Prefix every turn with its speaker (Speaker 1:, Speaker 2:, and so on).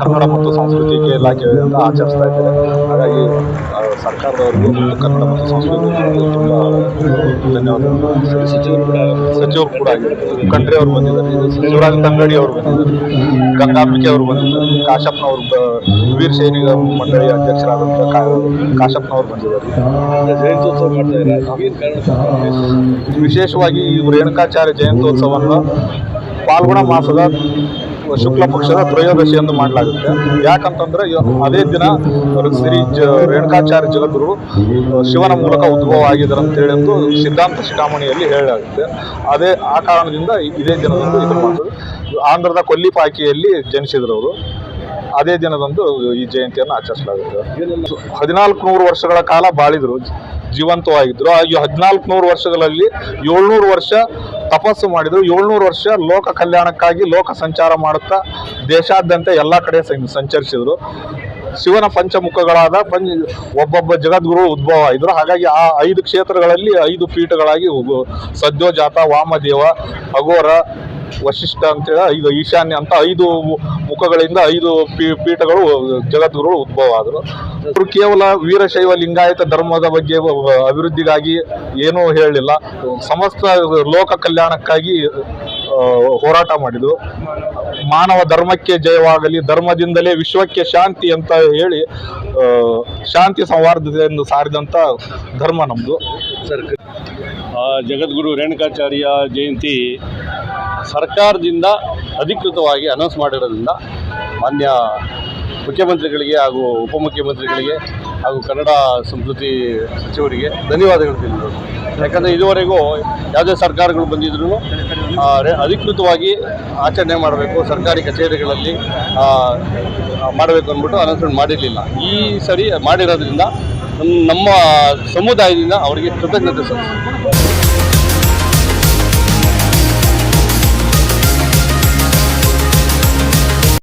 Speaker 1: ಕನ್ನಡ ಮತ್ತು ಸಂಸ್ಕೃತಿ ಇಲಾಖೆಯಿಂದ ಆಚರಿಸ್ತಾ ಇದ್ದಾರೆ ಹಾಗಾಗಿ ಮತ್ತು ಕನ್ನಡ ಮತ್ತು ಸಂಸ್ಕೃತಿ ತುಂಬ ಧನ್ಯವಾದಗಳು. ಸಚಿವರು ಕೂಡ ಸಚಿವರು ಕೂಡ ಆಗಿರ್ಬೋದು. ಖಂಡ್ರೆ ಅವರು ಬಂದಿದ್ದಾರೆ ಶಿವರಾಜ್ ತಂಗಡಿ ಅವರು ಬಂದಿದ್ದಾರೆ ಗಂಗಾಂಬಿಕೆ ಅವರು ಬಂದಿದ್ದಾರೆ ಕಾಶಪ್ಪನವರು ವೀರ ಸೈನಿಕ ಮಂಡಳಿ ಅಧ್ಯಕ್ಷರಾದಂಥ ಕಾಶಪ್ಪನವರು ಬಂದಿದ್ದಾರೆ. ಜಯಂತ್ಯೋತ್ಸವ ಮಾಡ್ತಾ ಇದ್ದಾರೆ ವಿಶೇಷವಾಗಿ ರೇಣುಕಾಚಾರ್ಯ ಜಯಂತ್ಯೋತ್ಸವವನ್ನು ಪಾಲ್ಗುಣ ಮಾಸದ ಶುಕ್ಲ ಪಕ್ಷದ ತ್ರಯೋದಶಿಯಂದು ಮಾಡಲಾಗುತ್ತೆ. ಯಾಕಂತಂದ್ರೆ ಅದೇ ದಿನ ಶ್ರೀ ಜ ರೇಣುಕಾಚಾರ್ಯ ಜಗದ್ಗುರು ಶಿವನ ಮೂಲಕ ಉದ್ಭವ ಆಗಿದ್ದಾರೆ ಎಂದು ಸಿದ್ಧಾಂತ ಶಿಖಾಮಣಿಯಲ್ಲಿ ಹೇಳಲಾಗುತ್ತೆ. ಅದೇ ಆ ಕಾರಣದಿಂದ ಇದೇ ದಿನದಂದು ಇದು ಮಾಡ್ತಾರೆ ಆಂಧ್ರದ ಕೊಲ್ಲಿಪಾಕಿಯಲ್ಲಿ ಜನಿಸಿದ್ರು ಅವರು. ಅದೇ ದಿನದಂದು ಈ ಜಯಂತಿಯನ್ನು ಆಚರಿಸಲಾಗುತ್ತೆ. ಹದಿನಾಲ್ಕು ನೂರು ವರ್ಷಗಳ ಕಾಲ ಬಾಳಿದ್ರು, ಜೀವಂತವಾಗಿದ್ರು. ಆ ಹದಿನಾಲ್ಕು ನೂರು ವರ್ಷಗಳಲ್ಲಿ ಏಳ್ನೂರು ವರ್ಷ ತಪಸ್ಸು ಮಾಡಿದ್ರು. ಏಳ್ನೂರು ವರ್ಷ ಲೋಕ ಕಲ್ಯಾಣಕ್ಕಾಗಿ ಲೋಕ ಸಂಚಾರ ಮಾಡುತ್ತಾ ದೇಶಾದ್ಯಂತ ಎಲ್ಲ ಕಡೆ ಸಂಚರಿಸಿದ್ರು. ಶಿವನ ಪಂಚಮುಖಗಳಾದ ಪಂಚ, ಒಬ್ಬೊಬ್ಬ ಜಗದ್ಗುರು ಉದ್ಭವ ಇದ್ರು. ಹಾಗಾಗಿ ಆ ಐದು ಕ್ಷೇತ್ರಗಳಲ್ಲಿ ಐದು ಪೀಠಗಳಾಗಿ ಸದ್ಯೋಜಾತ, ವಾಮದೇವ, ಅಘೋರ ವಶಿಷ್ಠ ಅಂತೇಳಿ ಐದು ಈಶಾನ್ಯ ಅಂತ ಐದು ಮುಖಗಳಿಂದ ಐದು ಪೀಠಗಳು, ಜಗದ್ಗುರುಗಳು ಉದ್ಭವ ಆದರು. ಅವರು ಕೇವಲ ವೀರಶೈವ ಲಿಂಗಾಯತ ಧರ್ಮದ ಬಗ್ಗೆ ಅಭಿವೃದ್ಧಿಗಾಗಿ ಏನೂ ಹೇಳಲಿಲ್ಲ. ಸಮಸ್ತ ಲೋಕ ಕಲ್ಯಾಣಕ್ಕಾಗಿ ಹೋರಾಟ ಮಾಡಿದ್ರು. ಮಾನವ ಧರ್ಮಕ್ಕೆ ಜಯವಾಗಲಿ, ಧರ್ಮದಿಂದಲೇ ವಿಶ್ವಕ್ಕೆ ಶಾಂತಿ ಅಂತ ಹೇಳಿ ಶಾಂತಿ ಸೌಹಾರ್ದತೆಯನ್ನು ಸಾರಿದಂಥ ಧರ್ಮ ನಮ್ಮದು
Speaker 2: ಸರ್ ಜಗದ್ಗುರು ರೇಣುಕಾಚಾರ್ಯ ಜಯಂತಿ ಸರ್ಕಾರದಿಂದ ಅಧಿಕೃತವಾಗಿ ಅನೌನ್ಸ್ ಮಾಡಿರೋದ್ರಿಂದ ಮಾನ್ಯ ಮುಖ್ಯಮಂತ್ರಿಗಳಿಗೆ ಹಾಗೂ ಉಪಮುಖ್ಯಮಂತ್ರಿಗಳಿಗೆ ಹಾಗೂ ಕನ್ನಡ ಸಂಸ್ಕೃತಿ ಸಚಿವರಿಗೆ ಧನ್ಯವಾದಗಳು ತಿಳಿದರು ಯಾಕಂದರೆ ಇದುವರೆಗೂ ಯಾವುದೇ ಸರ್ಕಾರಗಳು ಬಂದಿದ್ರೂ ಅಧಿಕೃತವಾಗಿ ಆಚರಣೆ ಮಾಡಬೇಕು, ಸರ್ಕಾರಿ ಕಚೇರಿಗಳಲ್ಲಿ ಮಾಡಬೇಕು ಅಂದ್ಬಿಟ್ಟು ಅನೌನ್ಸ್ಮೆಂಟ್ ಮಾಡಿರಲಿಲ್ಲ. ಈ ಸರಿ ಮಾಡಿರೋದ್ರಿಂದ ನಮ್ಮ ಸಮುದಾಯದಿಂದ ಅವರಿಗೆ ಕೃತಜ್ಞತೆ ಸಲ್ಲಿಸ್ತೀನಿ.